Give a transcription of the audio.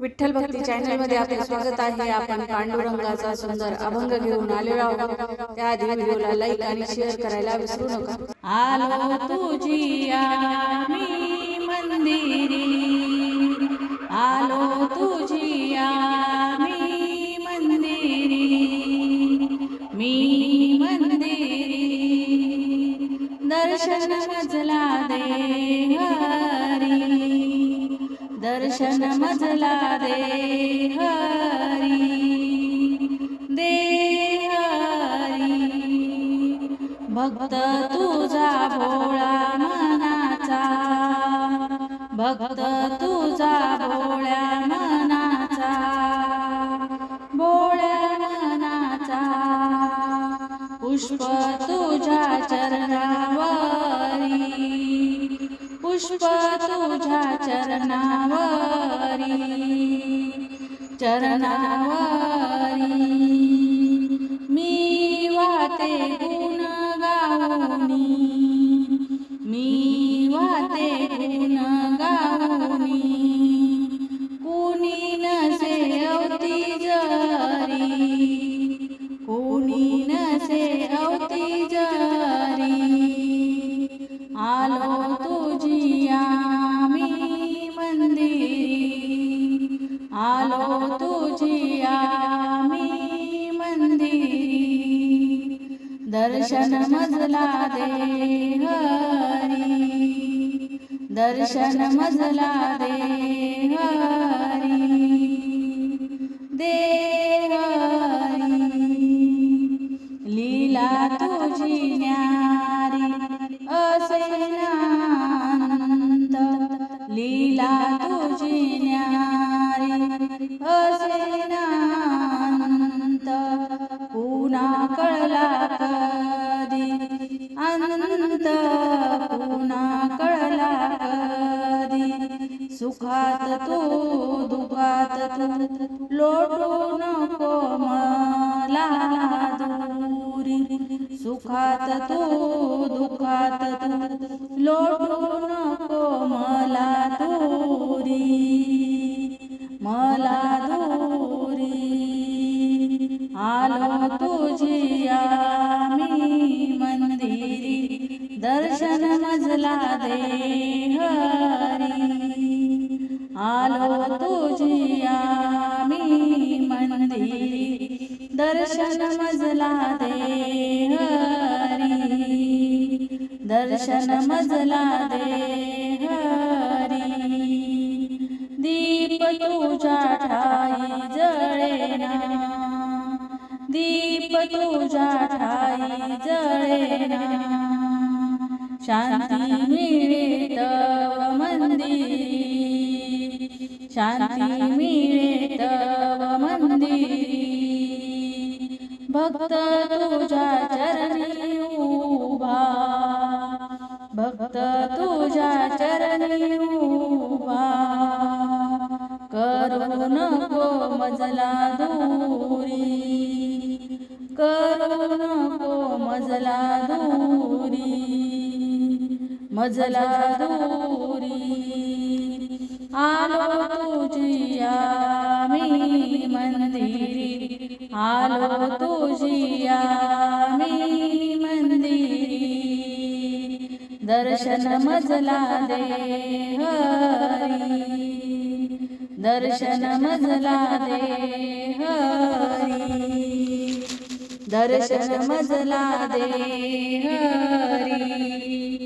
विठ्ठल भक्ती चॅनलमध्ये आपले स्वागत आहे. आपण पांडुरंगाचा सुंदर अभंग घेऊन आलेलो आहोत. त्या व्हिडिओला लाईक आणि शेअर करायला विसरू नका. आलो तुझी आम्ही मंदिरी. आलो तुझी आम्ही मंदिरी. मी मंदिरी. दर्शन मजला दे हरी. दर्शन मजला दे हरी दे हरी. भक्त तुझा भोळा मनाचा भक्त तुझा भोळ्या मनाचा भोळ्या मनाचा. पुष्प तुझ्या चरणावर पुष्प तुझ्या चरणावारी चरणावारी दर्शन मजला दे हरी दर्शन मजला दे हरी दे हरी लीला तुझी न्यारी असे नानंद लीला तुझी न्यारी असे नानंद कळला कधी? आनंद पुन्हा कळला कधी? सुखात तू दुखात तू लोटू नको मला दूरी. सुखात तू दुखात तू लोटू नको मला दूरी. मला दर्शन मजला दे हरी. आलो तुझी आम्ही मंदिरी. दर्शन मजला दे हरी. दर्शन मजला दे हरी. दीप तुझ्या ठाई जळे दीप तुझ्या ठाई जळेना शांती मिळे तव मंदिरी शांती मिळे तव मंदिरी भक्त तुझ्या चरणी उभा। भक्त तुझ्या चरणी उभा। करू नको मजला दूरी। मजला दूरी आलो तुझिया मी मंदिरी आलो तुझिया मी मंदिरी. दर्शन मजला दे हरी दर्शन मजला दे हरी. दर्शन मजला दे हरी.